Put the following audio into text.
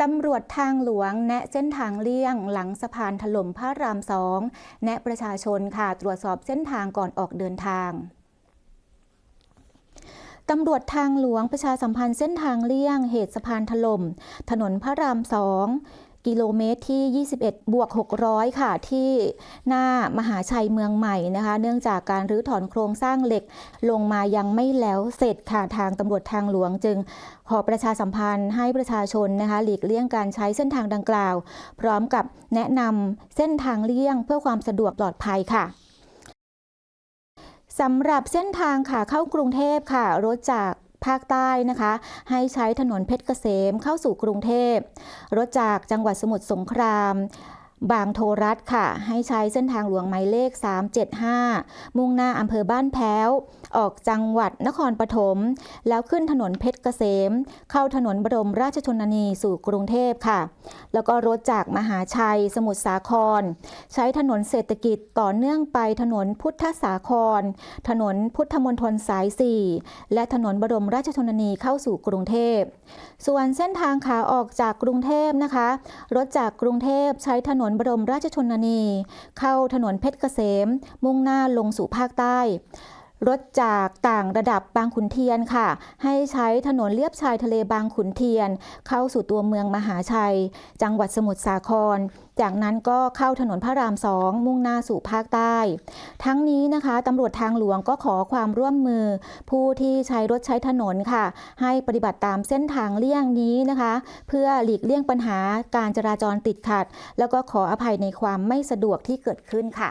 ตำรวจทางหลวง แนะเส้นทางเลี่ยง หลังสะพานถล่มพระรามสองแนะประชาชนค่ะตรวจสอบเส้นทางก่อนออกเดินทางตำรวจทางหลวงประชาสัมพันธ์เส้นทางเลี่ยง เหตุสะพานถล่ม ถนนพระรามสอง กิโลเมตรที่ 21 บวก 600 ค่ะ ที่หน้ามหาชัยเมืองใหม่นะคะ เนื่องจากการรื้อถอนโครงสร้างเหล็กลงมายังไม่แล้วเสร็จค่ะทางตำรวจทางหลวงจึงขอประชาสัมพันธ์ให้ประชาชนนะคะหลีกเลี่ยงการใช้เส้นทางดังกล่าว พร้อมกับแนะนำเส้นทางเลี่ยงเพื่อความสะดวกปลอดภัยค่ะสำหรับเส้นทางค่ะเข้ากรุงเทพค่ะรถจาก ภาคใต้นะคะ ให้ใช้ถนนเพชรเกษมเข้าสู่กรุงเทพ รถจากจังหวัดสมุทรสงคราม บางโทรัฐค่ะ ให้ใช้เส้นทางหลวงหมายเลข 375 มุ่งหน้าอำเภอบ้านแพ้ว ออกจังหวัดนครปฐม แล้วขึ้นถนนเพชรเกษม เข้าถนนบรมราชชนนีสู่กรุงเทพค่ะ แล้วก็รถจากมหาชัย สมุทรสาคร ใช้ถนนเศรษฐกิจต่อเนื่องไปถนนพุทธสาคร ถนนพุทธมณฑลสาย 4 และถนนบรมราชชนนีเข้าสู่กรุงเทพ ส่วนเส้นทางขาออกจากกรุงเทพนะคะ รถจากกรุงเทพใช้ถนนบรมราชชนนี เข้าถนนเพชรเกษม มุ่งหน้าลงสู่ภาคใต้ รถจากต่างระดับบางขุนเทียนค่ะ ให้ใช้ถนนเลียบชายทะเลบางขุนเทียน เข้าสู่ตัวเมืองมหาชัย จังหวัดสมุทรสาคร จากนั้นก็เข้าถนนพระรามสองมุ่งหน้าสู่ภาคใต้ ทั้งนี้นะคะตำรวจทางหลวงก็ขอความร่วมมือ ผู้ที่ใช้รถใช้ถนนค่ะ ให้ปฏิบัติตามเส้นทางเลี่ยงนี้นะคะ เพื่อหลีกเลี่ยงปัญหาการจราจรติดขัด แล้วก็ขออภัยในความไม่สะดวกที่เกิดขึ้นค่ะ